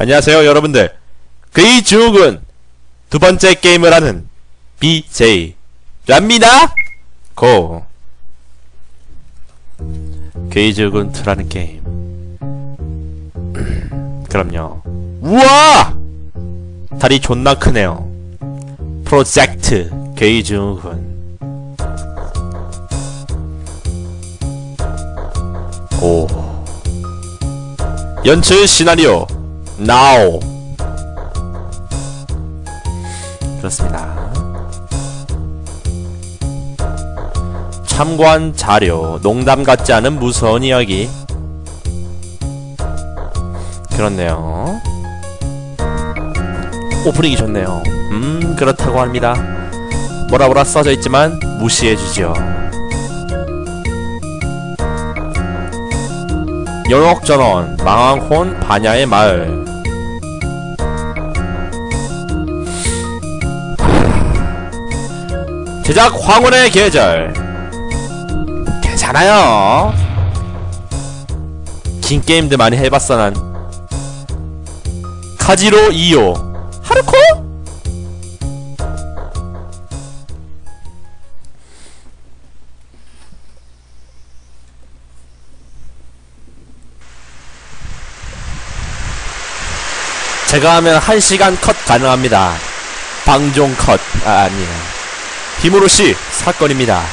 안녕하세요 여러분들. 그이 중욱은 두 번째 게임을 하는 BJ랍니다. 고. 게이즈군 2라는 게임. 그럼요. 우와! 다리 존나 크네요. 프로젝트 게이즈군 오 연출 시나리오 나오 그렇습니다. 참고한 자료 농담 같지 않은 무서운 이야기. 그렇네요. 오프닝이 좋네요. 음 그렇다고 합니다. 뭐라 뭐라 써져 있지만 무시해주죠. 영역전원 망왕혼 반야의 마을 제작 황혼의 계절. 괜찮아요. 긴 게임들 많이 해봤어 난. 카지로 2호. 하루코? 제가 하면 1시간 컷 가능합니다. 방종 컷. 아, 아니에요 히무로씨 사건입니다.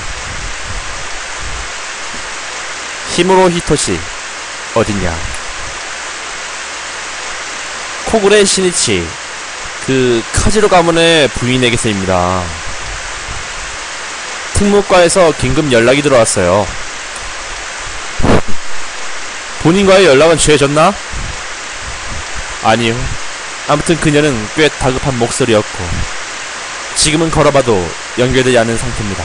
히무로 히토시 어딨냐? 코구레 시니치 그 카지로 가문의 부인에게 쓰입니다. 특무과에서 긴급 연락이 들어왔어요. 본인과의 연락은 취해졌나? 아니요. 아무튼 그녀는 꽤 다급한 목소리였고 지금은 걸어봐도 연결되지 않은 상태입니다.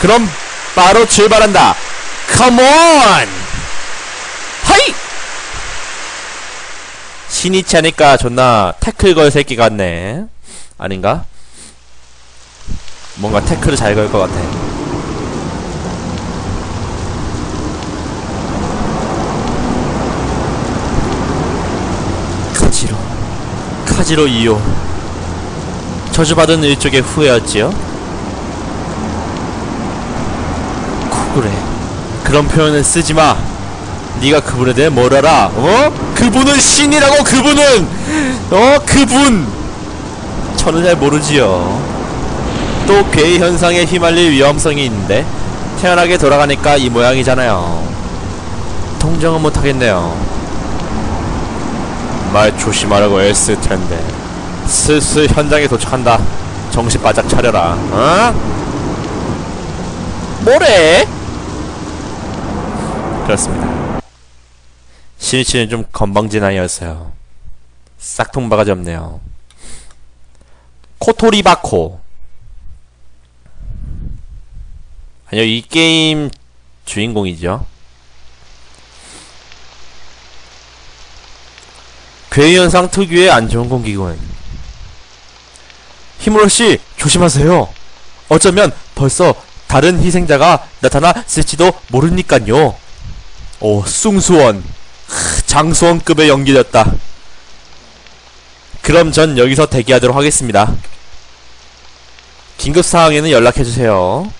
그럼 바로 출발한다. 컴온 하이! 신이치 하니까 존나 태클 걸 새끼 같네. 아닌가? 뭔가 태클을 잘 걸 것 같아. 카지로. 카지로 2호 저주받은 일족의 후예였지요? 쿠그레 그런 표현은 쓰지 마 네가 그분에 대해 뭘 알아? 어? 그분은 신이라고 그분은 어? 그분 저는 잘 모르지요 또 괴의 현상에 휘말릴 위험성이 있는데 태어나게 돌아가니까 이 모양이잖아요 통정은 못하겠네요 말 조심하라고 애쓸 텐데 슬슬 현장에 도착한다. 정신 바짝 차려라. 어? 뭐래? 그렇습니다. 신이치는 좀 건방진 아이였어요. 싹통 바가지 없네요. 코토리바코. 아니요 이 게임 주인공이죠. 괴현상 특유의 안 좋은 공기군 히무로씨 조심하세요. 어쩌면 벌써 다른 희생자가 나타났을지도 모르니깐요. 오 숭수원. 크, 장수원급의 연기였다. 그럼 전 여기서 대기하도록 하겠습니다. 긴급 사항에는 연락해주세요.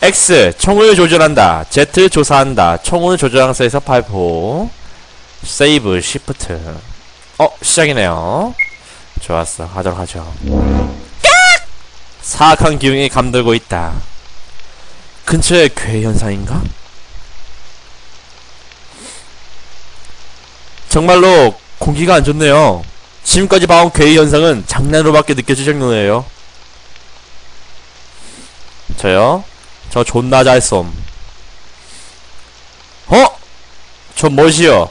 X 총을 조절한다. Z 조사한다. 총을 조절항서에서 발포. 세이브 시프트 어 시작이네요 좋았어 하도록 하죠 사악한 기운이 감돌고 있다 근처에 괴 현상인가? 정말로 공기가 안 좋네요 지금까지 봐온 괴 현상은 장난으로밖에 느껴질 정도예요 저요? 저 존나 잘 쏨. 어? 저 뭐시여?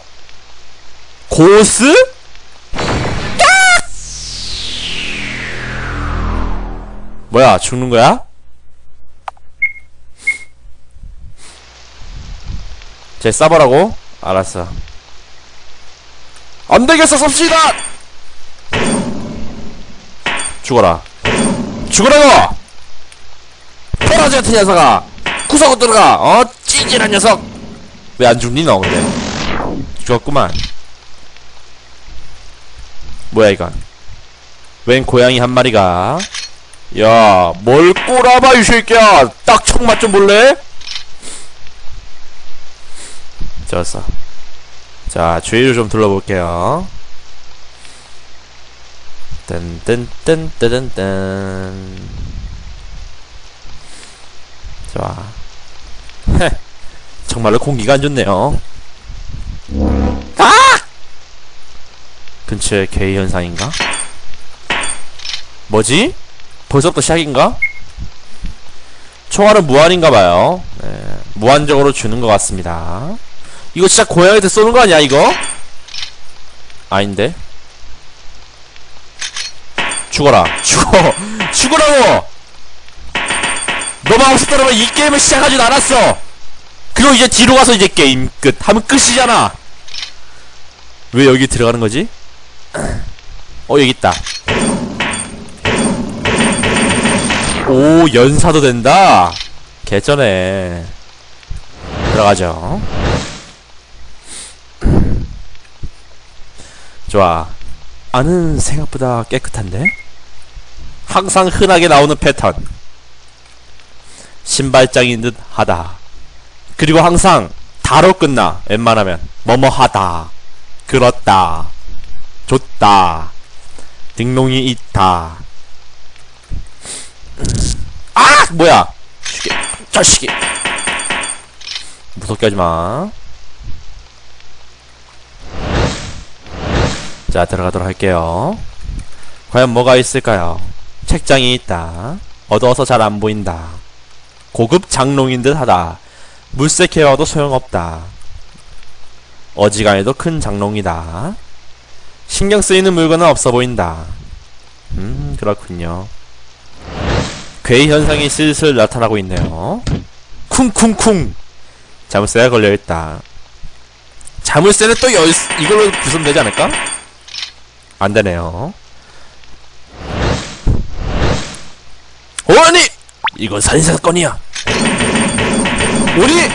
고스? 뭐야, 죽는 거야? 쟤 싸버라고? 알았어. 안 되겠어, 섭시다! 죽어라. 죽어라, 너! 토라지 같은 녀석아! 구석으로 들어가! 어? 찌질한 녀석! 왜 안 죽니 너 근데 죽었구만 뭐야 이건 웬 고양이 한 마리가 야 뭘 꼬라봐 이 새끼야 딱 총맛 좀 볼래? 좋았어 자 주위를 좀 둘러볼게요 뜬뜬뜬뜨든뜬 좋아 헤 정말로 공기가 안 좋네요 아! 근처에 개의 현상인가? 뭐지? 벌써부터 시작인가? 총알은 무한인가봐요. 네, 무한적으로 주는 것 같습니다. 이거 진짜 고양이한테 쏘는 거 아니야 이거? 아닌데? 죽어라. 죽어. 죽으라고! 너만 싶다면 이 게임을 시작하진 않았어. 그리고 이제 뒤로 가서 이제 게임 끝. 하면 끝이잖아. 왜 여기 들어가는 거지? 어 여기 있다 오 연사도 된다. 개쩌네. 들어가죠. 좋아. 안은 생각보다 깨끗한데? 항상 흔하게 나오는 패턴. 신발장인 듯 하다. 그리고 항상 다로 끝나. 웬만하면 뭐뭐 하다. 그렇다. 좋다. 등롱이 있다 아 뭐야? 시계 자식이. 무섭게 하지 마. 자 들어가도록 할게요. 과연 뭐가 있을까요? 책장이 있다. 어두워서 잘 안 보인다. 고급 장롱인 듯 하다. 물색해와도 소용없다. 어지간해도 큰 장롱이다. 신경 쓰이는 물건은 없어 보인다. 음 그렇군요 괴 현상이 슬슬 나타나고 있네요. 쿵쿵쿵. 자물쇠가 걸려있다. 자물쇠는 또 열, 이걸로 부수면 되지 않을까? 안 되네요. 어, 아니! 이건 살인사건이야. 우리!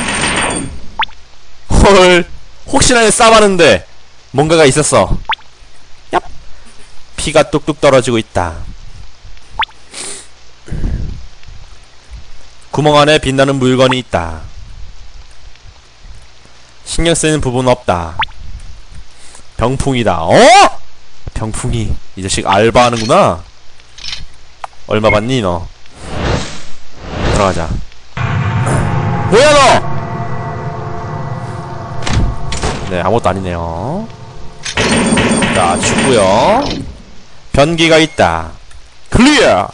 헐 혹시나 싸봤는데 뭔가가 있었어. 얍! 피가 뚝뚝 떨어지고 있다 구멍 안에 빛나는 물건이 있다. 신경 쓰이는 부분 없다. 병풍이다. 어? 병풍이 이 자식 알바하는구나. 얼마 받니 너? 들어가자. 뭐야 너! 네 아무것도 아니네요. 자 죽고요. 변기가 있다. 클리어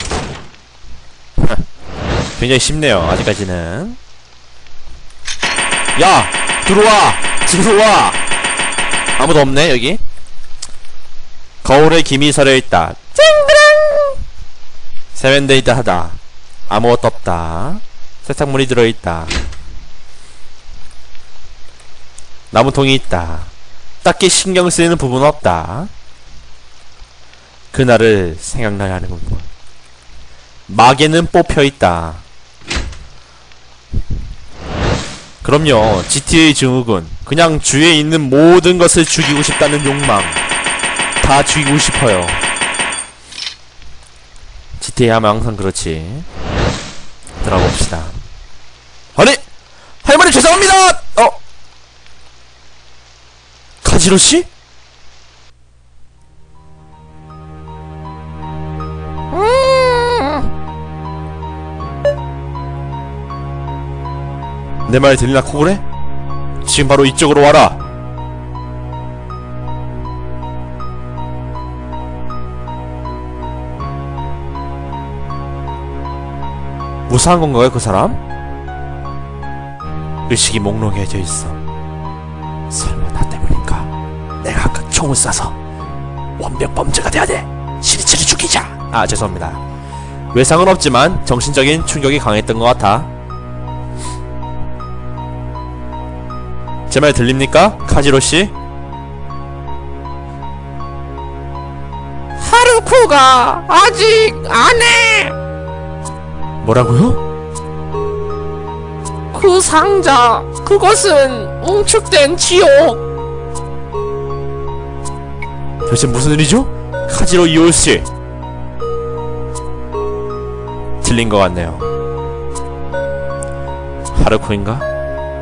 굉장히 쉽네요 아직까지는. 야 들어와 들어와. 아무도 없네 여기. 거울에 김이 서려있다. 쨍그랑! 세면대이다 하다. 아무것도 없다. 세탁물이 들어있다. 나무통이 있다. 딱히 신경 쓰이는 부분은 없다. 그날을 생각나야 하는군 마개는 뽑혀있다 그럼요 GTA 증후군 그냥 주위에 있는 모든 것을 죽이고 싶다는 욕망 다 죽이고 싶어요 GTA 하면 항상 그렇지 들어봅시다 아니! 할머니 죄송합니다! 어? 카지로씨? 내말 들리나 코그래? 지금 바로 이쪽으로 와라. 무사한 건가요 그 사람? 의식이 몽롱해져 있어. 설마 나 때문인가? 내가 아까 총을 쏴서 완벽 범죄가 돼야 돼. 시리치를 죽이자. 아 죄송합니다. 외상은 없지만 정신적인 충격이 강했던 것 같아 제 말 들립니까? 카지로씨? 하루코가 아직 안 해. 뭐라고요? 그 상자, 그것은 웅축된 지옥. 도대체 무슨 일이죠? 카지로 이올씨 틀린 것 같네요 하르코인가?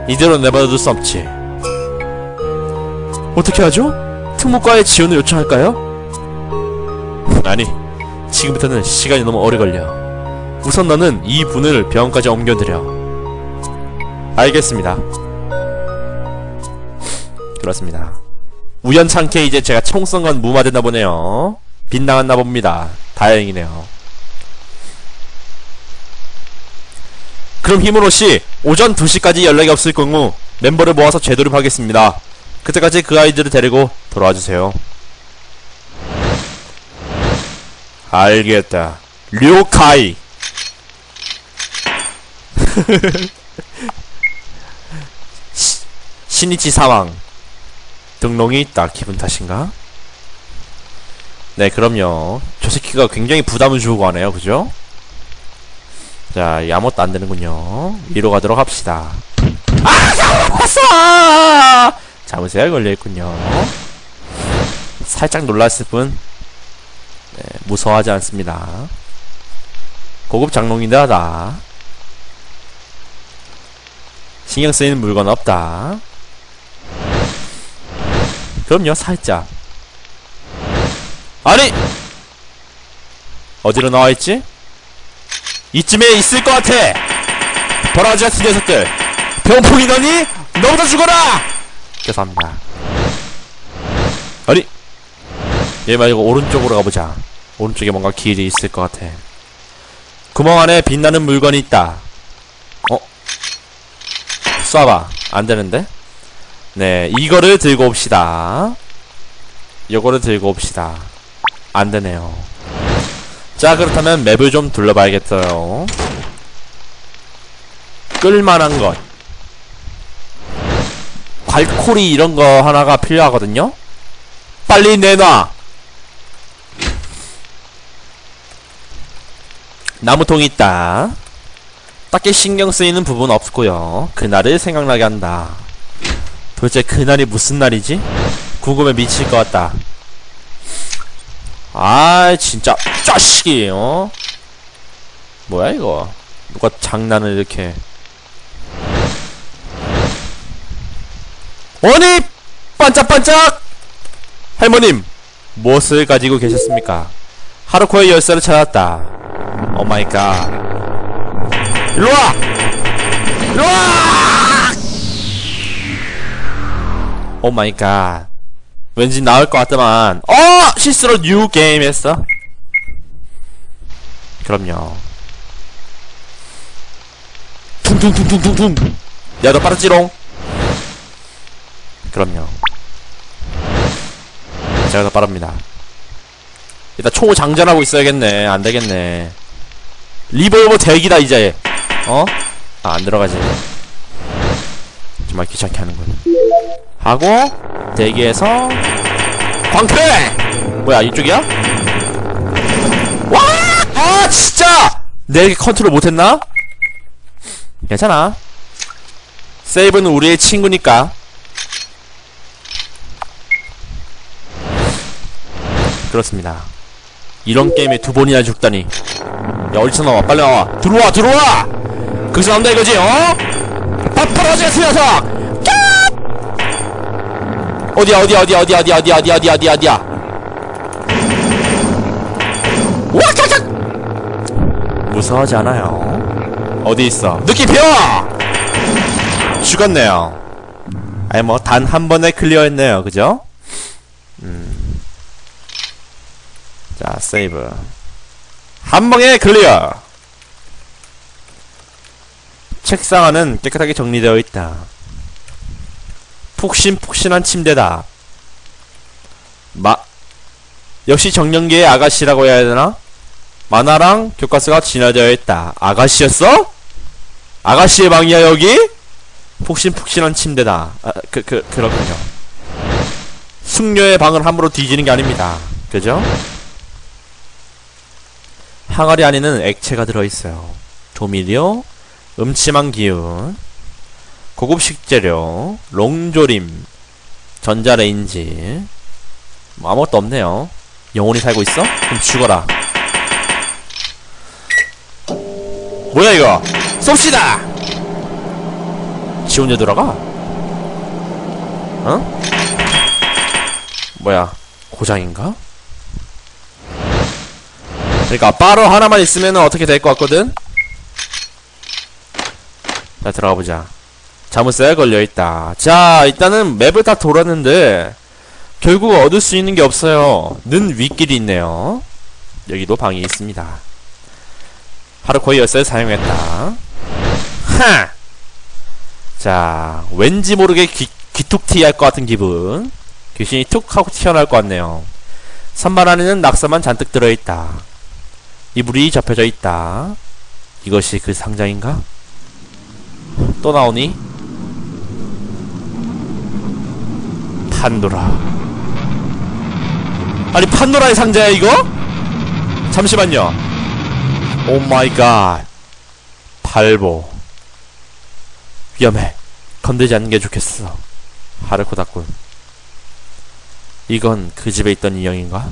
이대로 내버려둘 수 없지 어떻게 하죠? 특무과에 지원을 요청할까요? 아니 지금부터는 시간이 너무 오래 걸려 우선 너는 이 분을 병원까지 옮겨드려 알겠습니다 그렇습니다 우연찮게 이제 제가 총쏜건 무마됐나 보네요. 빗나갔나 봅니다. 다행이네요. 그럼 힘으로씨 오전 2시까지 연락이 없을 경우 멤버를 모아서 재도입하겠습니다. 그때까지 그 아이들을 데리고 돌아와 주세요. 알겠다. 료카이. 시- 신이치 사망. 등록이 있다. 기분 탓인가? 네, 그럼요. 저 새끼가 굉장히 부담을 주고 가네요. 그죠? 자, 이 아무것도 안 되는군요. 위로 가도록 합시다. 아! 왔어! 자무새가 걸려있군요. 살짝 놀랐을 뿐, 네, 무서워하지 않습니다. 고급 장롱인데 하다. 신경 쓰이는 물건 없다. 그럼요, 살짝. 아니! 어디로 나와있지? 이쯤에 있을 것 같아! 버라지 같은 녀석들! 병풍이더니? 너부터 죽어라! 죄송합니다. 아니! 얘 말고 오른쪽으로 가보자. 오른쪽에 뭔가 길이 있을 것 같아. 구멍 안에 빛나는 물건이 있다. 어? 쏴봐. 안 되는데? 네, 이거를 들고 옵시다. 요거를 들고 옵시다. 안 되네요. 자, 그렇다면 맵을 좀 둘러봐야겠어요. 끌만한 것. 괄코리 이런 거 하나가 필요하거든요? 빨리 내놔! 나무통이 있다. 딱히 신경 쓰이는 부분 없고요. 그날을 생각나게 한다. 도대체 그날이 무슨 날이지? 궁금해 미칠 것 같다. 아, 진짜 짜식이 어? 뭐야 이거? 누가 장난을 이렇게? 아니 반짝반짝! 할머님 무엇을 가지고 계셨습니까? 하루코의 열쇠를 찾았다. 오 마이 갓. 일로와! 일로와! 오 마이 갓. 왠지 나올 것 같더만. 어! 실수로 뉴 게임 했어? 그럼요. 퉁퉁퉁퉁퉁퉁. 야, 너 빠르지롱? 그럼요. 제가 더 빠릅니다. 일단 초 장전하고 있어야겠네. 안 되겠네. 리볼버 대기다, 이제. 어? 아, 안 들어가지. 정말 귀찮게 하는군. 하고, 대기해서, 광패! 뭐야, 이쪽이야? 와! 아, 진짜! 내게 컨트롤 못했나? 괜찮아. 세이브는 우리의 친구니까. 그렇습니다. 이런 게임에 두 번이나 죽다니. 야, 어디서 나와? 빨리 나와. 들어와, 들어와! 거기서 나온다 이거지, 어? 파파라지가 녀석! 어디야, 어디야, 어디야, 어디야, 어디야, 어디야, 어디야, 어디야, 어디야, 어디야. 와, 깍깍! 무서워하지 않아요. 어디 있어? 느낌표! 죽었네요. 아니, 뭐, 단 한 번에 클리어했네요. 그죠? 음. 자, 세이브. 한 방에 클리어! 책상 안은 깨끗하게 정리되어 있다. 푹신푹신한 침대다. 마, 역시 정령계의 아가씨라고 해야 되나? 만화랑 교과서가 진화되어 있다. 아가씨였어? 아가씨의 방이야, 여기? 푹신푹신한 침대다. 아, 그, 그, 그렇군요. 숙녀의 방을 함부로 뒤지는 게 아닙니다. 그죠? 항아리 안에는 액체가 들어있어요. 조미료, 음침한 기운, 고급 식재료, 롱조림, 전자레인지. 뭐 아무것도 없네요. 영혼이 살고 있어? 그럼 죽어라. 뭐야 이거? 쏩시다! 지 혼자 들어가? 어? 뭐야 고장인가? 그러니까 바로 하나만 있으면 어떻게 될 것 같거든? 자 들어가 보자. 자물쇠가 걸려있다. 자 일단은 맵을 다 돌았는데 결국 얻을 수 있는 게 없어요. 는 윗길이 있네요. 여기도 방이 있습니다. 하루코의 열쇠를 사용했다. 하! 자 왠지 모르게 귀, 귀툭튀 할 것 같은 기분. 귀신이 툭 하고 튀어나올 것 같네요. 선반 안에는 낙서만 잔뜩 들어있다 이불이 접혀져 있다. 이것이 그 상자인가? 또 나오니? 판도라. 아니 판도라의 상자야 이거? 잠시만요. 오 마이 갓 발보. 위험해. 건들지 않는 게 좋겠어. 하르코다군. 이건 그 집에 있던 인형인가?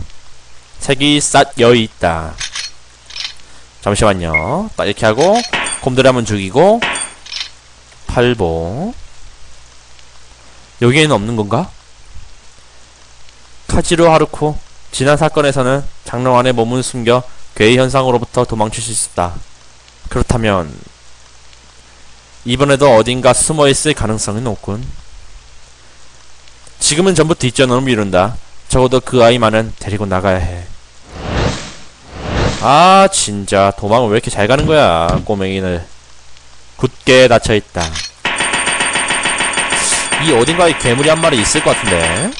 책이 싹 여있다 잠시만요 딱 이렇게 하고 곰돌이 한번 죽이고 팔보 여기에는 없는 건가? 카지로 하루코 지난 사건에서는 장롱 안에 몸을 숨겨 괴의 현상으로부터 도망칠 수 있었다. 그렇다면 이번에도 어딘가 숨어 있을 가능성이 높군. 지금은 전부 뒷전으로 미룬다. 적어도 그 아이만은 데리고 나가야 해. 아 진짜. 도망을 왜 이렇게 잘 가는 거야 꼬맹이를 굳게 닫혀있다. 이 어딘가에 괴물이 한 마리 있을 것 같은데.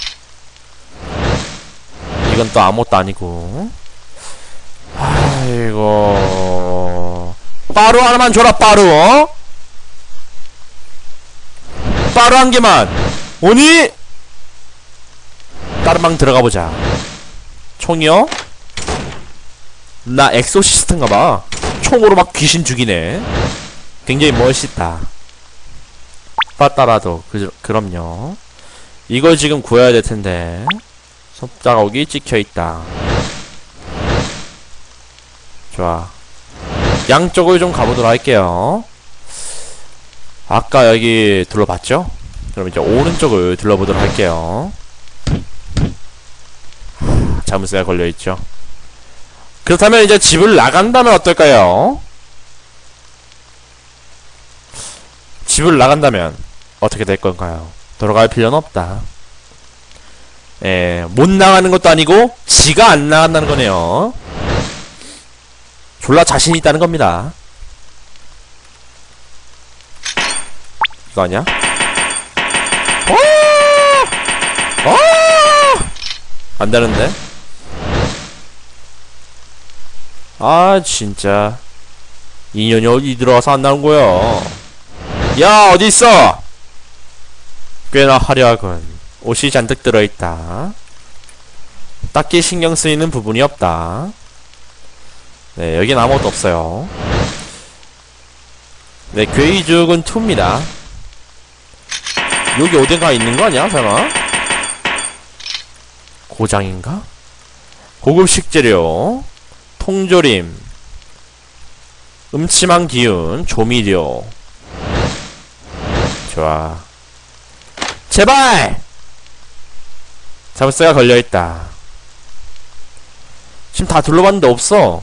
이건 또 아무것도 아니고. 아이고. 빠루 하나만 줘라 빠루 어? 빠루 한 개만. 오니? 다른 방 들어가 보자. 총이요? 나 엑소시스트인가봐. 총으로 막 귀신 죽이네. 굉장히 멋있다. 빠따라도 그, 그럼요. 이걸 지금 구해야 될 텐데. 손자국이 찍혀있다. 좋아. 양쪽을 좀 가보도록 할게요. 아까 여기 둘러봤죠? 그럼 이제 오른쪽을 둘러보도록 할게요. 하, 자물쇠가 걸려있죠 그렇다면 이제 집을 나간다면 어떨까요? 집을 나간다면 어떻게 될 건가요? 돌아갈 필요는 없다. 예, 못 나가는 것도 아니고 지가 안 나간다는 거네요. 졸라 자신 있다는 겁니다. 이거 아니야? 어! 어! 안 되는데? 아 진짜. 인연이 어디 들어와서 안 나온 거야? 야 어디 있어? 꽤나 화려하군. 옷이 잔뜩 들어있다. 딱히 신경 쓰이는 부분이 없다. 네 여긴 아무것도 없어요. 네 괴이죽은 2입니다. 여기 어딘가 있는 거 아니야 설마? 고장인가? 고급 식재료 통조림 음침한 기운 조미료. 좋아. 제발! 자물쇠가 걸려있다. 지금 다 둘러봤는데 없어.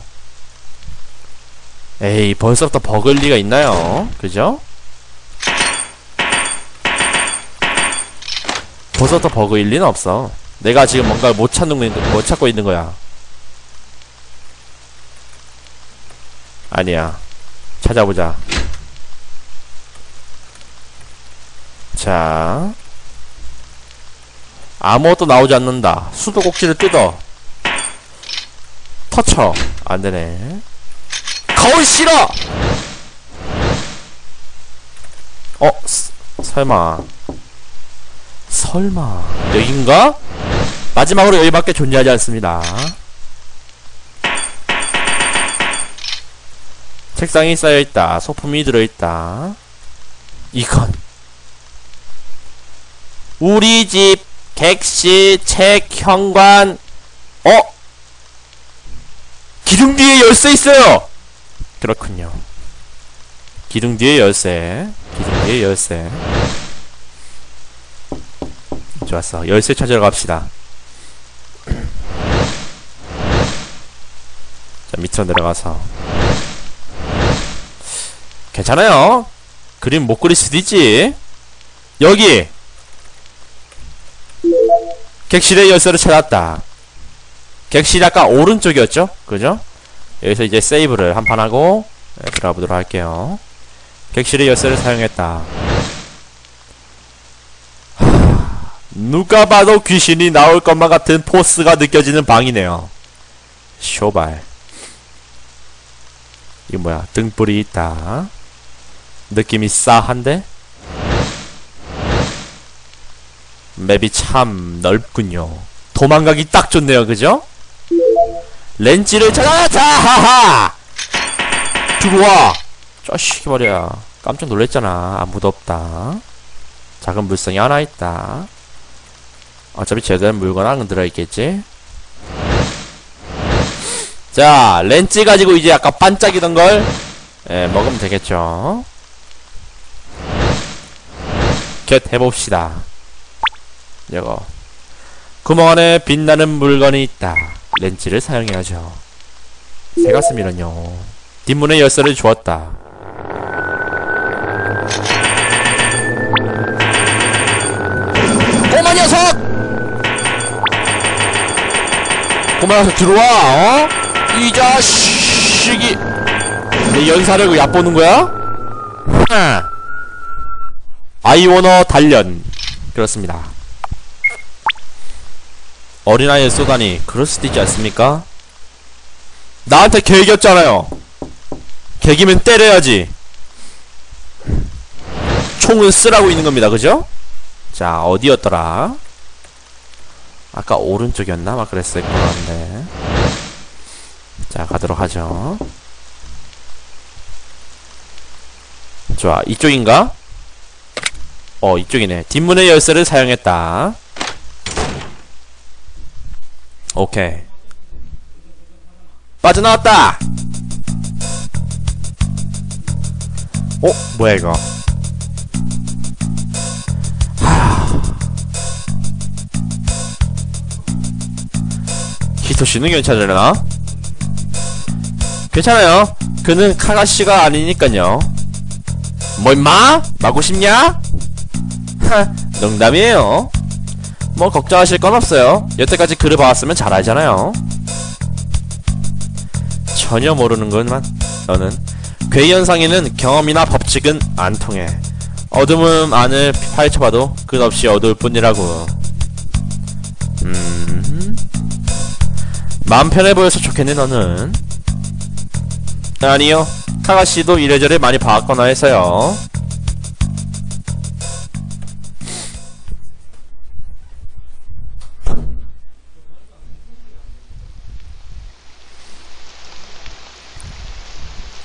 에이 벌써부터 버글 리가 있나요? 그죠? 벌써부터 버그일 리는 없어. 내가 지금 뭔가 못 찾는 못 찾고 있는 거야 아니야. 찾아보자. 자. 아무것도 나오지 않는다. 수도꼭지를 뜯어. 터쳐. 안 되네. 거울 싫어! 어, 스, 설마. 설마. 여긴가? 마지막으로 여기밖에 존재하지 않습니다. 책상이 쌓여있다. 소품이 들어있다. 이건 우리 집 객실 책 현관 어? 기둥 뒤에 열쇠 있어요 그렇군요 기둥 뒤에 열쇠 기둥 뒤에 열쇠 좋았어 열쇠 찾으러 갑시다 자 밑으로 내려가서 괜찮아요. 그림 못 그릴 수도 있지. 여기. 객실의 열쇠를 찾았다. 객실 아까 오른쪽이었죠? 그죠? 여기서 이제 세이브를 한 판 하고 네, 들어가 보도록 할게요. 객실의 열쇠를 사용했다. 하, 누가 봐도 귀신이 나올 것만 같은 포스가 느껴지는 방이네요. 쇼발. 이거 뭐야? 등불이 있다 느낌이 싸한데? 맵이 참 넓군요. 도망가기 딱 좋네요 그죠? 렌즈를 찾아 자 하하! 들어와! 짜식 말이야 깜짝 놀랬잖아. 아무도 없다. 작은 물성이 하나 있다. 어차피 제대로 물건 안은 들어있겠지? 자 렌즈 가지고 이제 아까 반짝이던 걸 예, 먹으면 되겠죠 겟 해봅시다 이거 구멍 안에 빛나는 물건이 있다 렌즈를 사용해야죠 새갔으면은요 뒷문에 열쇠를 주었다 꼬마 녀석! 꼬마 녀석 들어와 어? 이 자식이 내 연사력을 얕보는 거야? 하. 아이오너 단련 그렇습니다 어린아이를 쏘다니 그럴 수도 있지 않습니까? 나한테 개겼잖아요 개기면 때려야지 총을 쓰라고 있는 겁니다 그죠? 자 어디였더라 아까 오른쪽이었나? 막 그랬을 것 같은데 자 가도록 하죠 좋아 이쪽인가? 어 이쪽이네 뒷문의 열쇠를 사용했다 오케이 빠져나왔다 어? 뭐야 이거 히토시는 괜찮으려나? 괜찮아요 그는 카가씨가 아니니깐요 뭐 임마? 마고 싶냐? 하 농담이에요. 뭐 걱정하실 건 없어요. 여태까지 글을 봐왔으면 잘 알잖아요. 전혀 모르는구만 너는 괴현상에는 경험이나 법칙은 안 통해. 어둠은 안을 파헤쳐봐도 끝없이 어두울 뿐이라고. 음. 마음 편해 보여서 좋겠네 너는. 아니요. 카가씨도 이래저래 많이 봐왔거나 해서요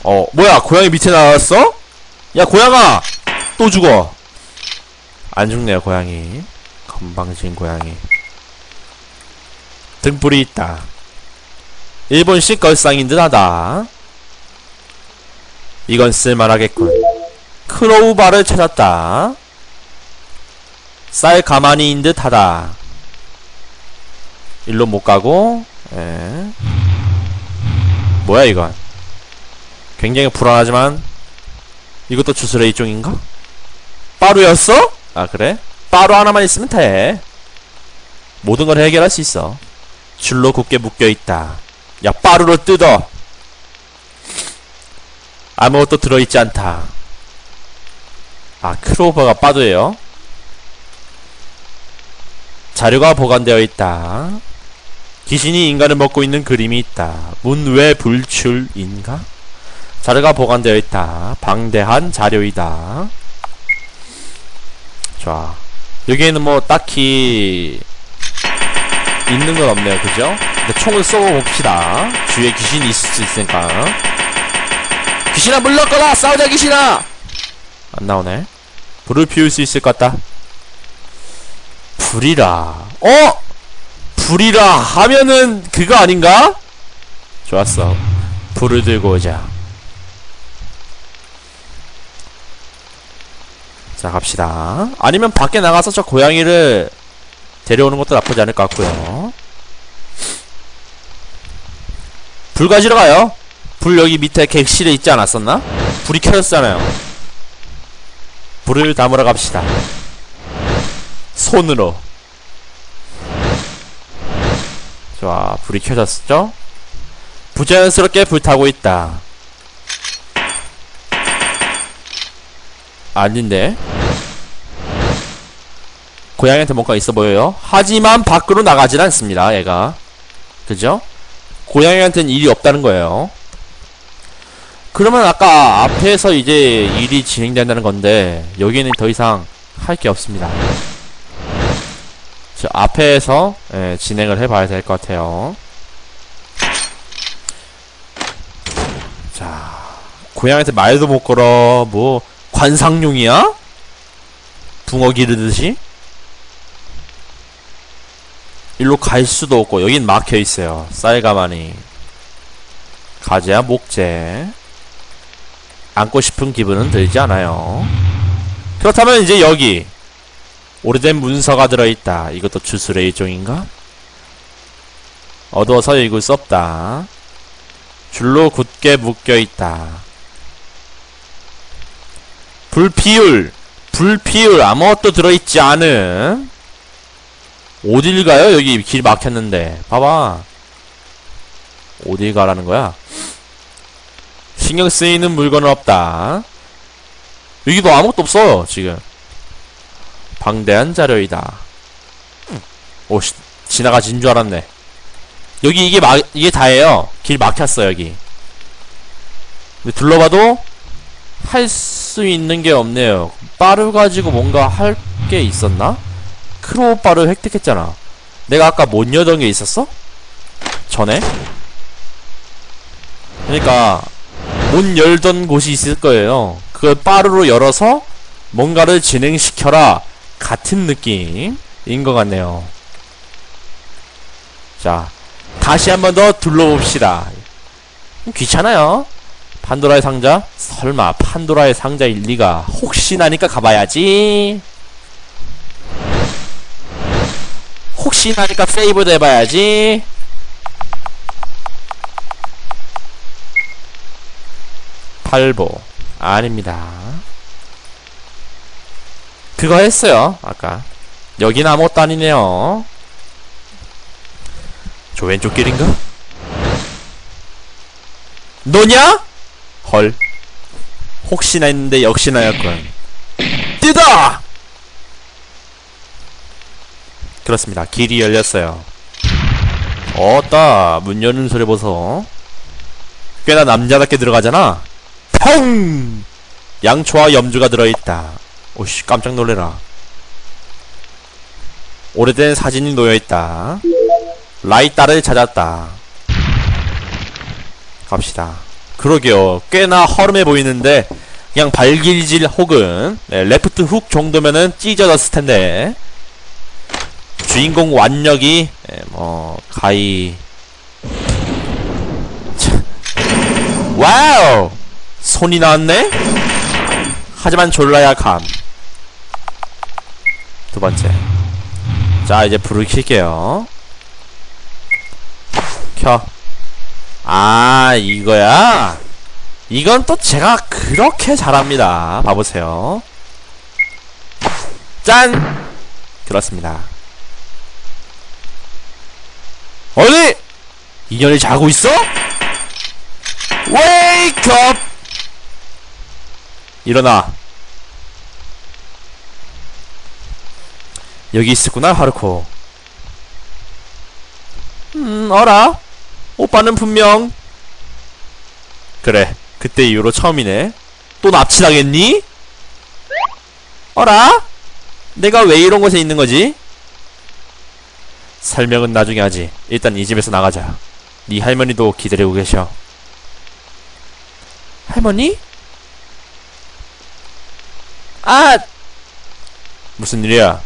어 뭐야 고양이 밑에 나왔어? 야 고양아! 또 죽어. 안 죽네요 고양이. 건방진 고양이. 등불이 있다. 일본식 걸상인 듯 하다. 이건 쓸만하겠군. 크로우바를 찾았다. 쌀 가마니인 듯 하다. 일로 못 가고? 에. 뭐야 이건 굉장히 불안하지만 이것도 주스레이 쪽인가? 빠루였어? 아 그래? 빠루 하나만 있으면 돼 모든 걸 해결할 수 있어 줄로 굳게 묶여있다 야 빠루를 뜯어 아무것도 들어있지 않다 아 크로버가 빠두예요 자료가 보관되어 있다 귀신이 인간을 먹고 있는 그림이 있다 문 외 불출인가? 자료가 보관되어 있다. 방대한 자료이다. 좋아. 여기에는 뭐 딱히 있는 건 없네요. 그죠? 근데 총을 쏘고 봅시다. 주위에 귀신이 있을 수 있으니까. 귀신아 물러거라! 싸우자 귀신아! 안 나오네. 불을 피울 수 있을 것 같다. 불이라. 어? 불이라 하면은 그거 아닌가? 좋았어. 불을 들고 오자. 자, 갑시다. 아니면 밖에 나가서 저 고양이를 데려오는 것도 나쁘지 않을 것 같고요. 불 가지러 가요. 불 여기 밑에 객실에 있지 않았었나? 불이 켜졌잖아요. 불을 담으러 갑시다. 손으로. 좋아, 불이 켜졌죠? 부자연스럽게 불타고 있다. 아닌데? 고양이한테 뭔가 있어 보여요. 하지만 밖으로 나가질 않습니다, 얘가. 그죠? 고양이한테는 일이 없다는 거예요. 그러면 아까 앞에서 이제 일이 진행된다는 건데, 여기는 더 이상 할 게 없습니다. 저 앞에서 예, 진행을 해봐야 될 것 같아요. 자, 고양이한테 말도 못 걸어. 뭐 관상용이야? 붕어 기르듯이? 일로 갈 수도 없고 여긴 막혀 있어요. 쌀가마니 가재야 목재 안고 싶은 기분은 들지 않아요. 그렇다면 이제 여기 오래된 문서가 들어있다. 이것도 주술의 일종인가? 어두워서 읽을 수 없다. 줄로 굳게 묶여있다. 불피울, 불피울, 아무것도 들어있지 않은, 어딜 가요? 여기 길 막혔는데. 봐봐. 어딜 가라는 거야? 신경 쓰이는 물건은 없다. 여기 도 아무것도 없어, 지금. 방대한 자료이다. 오, 씨, 지나가진 줄 알았네. 여기 이게 막, 이게 다예요. 길 막혔어, 여기. 근데 둘러봐도 할 수 있는 게 없네요. 빠르 가지고 뭔가 할 게 있었나? 크로우바를 획득했잖아. 내가 아까 못 여던 게 있었어? 전에? 그러니까 못 열던 곳이 있을 거예요. 그걸 빠르로 열어서 뭔가를 진행시켜라. 같은 느낌인 것 같네요. 자, 다시 한 번 더 둘러봅시다. 귀찮아요. 판도라의 상자? 설마 판도라의 상자일 리가 혹시나니까 가봐야지. 혹시나니까 세이브도 해봐야지. 팔보 아닙니다. 그거 했어요 아까 여긴 아무것도 아니네요 저 왼쪽 길인가? 너냐? 헐. 혹시나 했는데 역시나 였군 뜨다! 그렇습니다. 길이 열렸어요. 어따 문 여는 소리 보소. 꽤나 남자답게 들어가잖아. 펑! 양초와 염주가 들어있다. 오씨 깜짝 놀래라. 오래된 사진이 놓여있다. 라이따를 찾았다. 갑시다 그러게요. 꽤나 허름해 보이는데 그냥 발길질 혹은 네, 레프트 훅 정도면은 찢어졌을 텐데. 주인공 완력이 예, 뭐 가히. 참. 와우! 손이 나왔네? 하지만 졸라 약함 두 번째. 자 이제 불을 킬게요. 켜 아 이거야? 이건 또 제가 그렇게 잘합니다. 봐보세요. 짠! 그렇습니다. 어디? 인연이 자고 있어? 웨이크 업 일어나. 여기 있었구나 하루코. 음 어라 오빠는 분명 그래 그때 이후로 처음이네 또 납치당했니? 어라? 내가 왜 이런 곳에 있는 거지? 설명은 나중에 하지 일단 이 집에서 나가자 네 할머니도 기다리고 계셔 할머니? 아! 무슨 일이야?